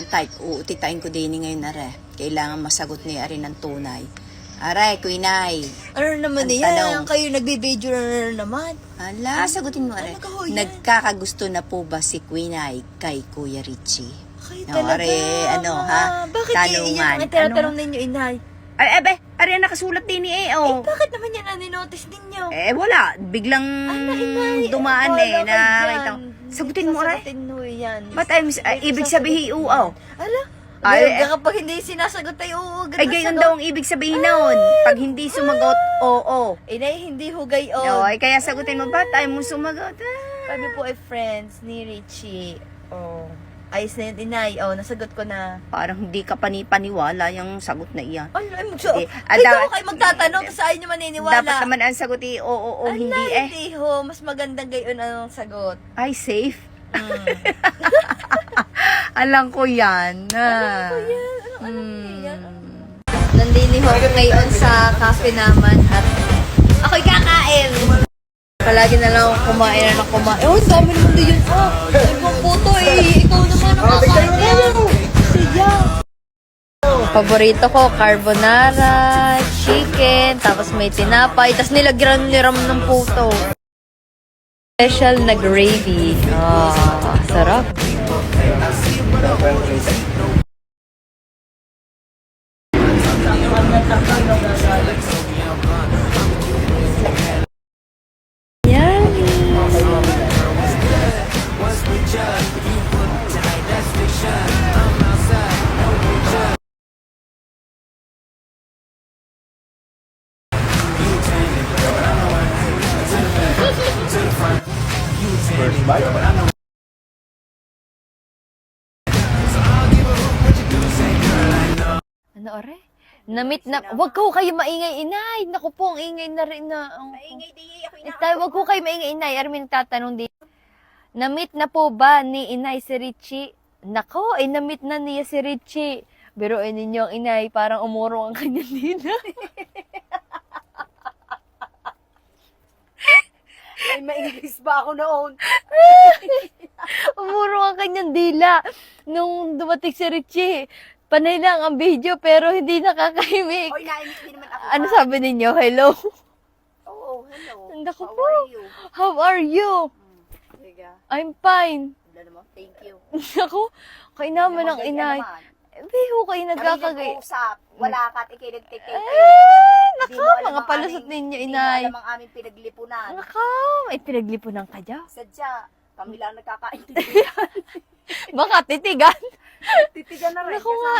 Antay, uutitain ko din ngayon are. Kailangan masagot ni Ari ng tunay. Aray, Kuinay. Ano naman Ang yan? tanong. Kayo nagbibideo na naman. Hala, sagutin mo are. Ano? Nagkakagusto na po ba si Kuinay kay Kuya Richie? Kayo No, talaga. are, ano, ha? Bakit Tanungan. yan ang tinatanong ninyo, inay? Ay, ebe, ari nakasulat din ni eh, oh. Bakit naman yan ang ninotice ninyo? Eh, wala. Biglang Ala, inay. dumaan eh. ka Na, dyan. Sagutin mo, aray. Sasagutin mo yan. Ba't ay, ay, ibig sabihin, oo. Ala, Ay, ay, kapag hindi sinasagot ay oo. Ay, gayon daw ang ibig sabihin noon. Pag hindi sumagot, oo. Inay, hindi hugay Oh, on. ay, kaya sagutin mo, ba't ay mo sumagot? Ah. Kami po ay friends ni Richie. Oh. Ayos na yun, inay. Oh, nasagot ko na. Parang hindi ka panipaniwala yung sagot na iyan. Ay, ay, magso. Eh, Ay, ada- daw kayo magtatanong kasi ayaw nyo maniniwala. Dapat naman ang sagot eh, oo, oo, Ala, hindi eh. Hindi ho. Mas magandang gayon ang sagot. Ay, safe. Mm. Alam ko yan. Ah. Ano, Hmm. Nandini ho ako ngayon sa cafe naman at ako'y kakain. Palagi na lang ako kumain na kumain. Oh, ang dami naman din yun. Oh, ibang puto eh. Ikaw Paborito ko, carbonara, chicken, tapos may tinapay, tapos nilagyan ni Ram ng puto. Special na gravy. Ah, sarap. Ano, ore? Namit na, wag ko kayo maingay, inay. Naku po, ang ingay na rin na. Maingay di, ako Tay, wag ko kayo maingay, inay. Armin, tatanong din. Namit na po ba ni inay si Richie? Nako, ay namit na niya si Richie. Pero ay ninyo ang inay, parang umurong ang kanyang dina. Ay, ma-English ba ako noon? umurong ang kanyang dila. Nung dumating si Richie, panay lang ang video pero hindi nakakahimik. Oy, nainis din naman ako. Ano sabi ninyo? Hello? Oo, hello. Naku How po. are you? How are you? Tiga. I'm fine. Thank you. Ako, kay naman ang inay. naman. Kayo Kami nagkakagay. nag-uusap. Wala ka at ikinagtikay. Eh, nako, mga palusot ninyo, Hindi mo inay. alam ang aming pinaglipunan. Nako, may pinaglipunan ka dyan. Sadya, kami lang nagkakaintindihan. Baka titigan. Titigan na rin. Nga,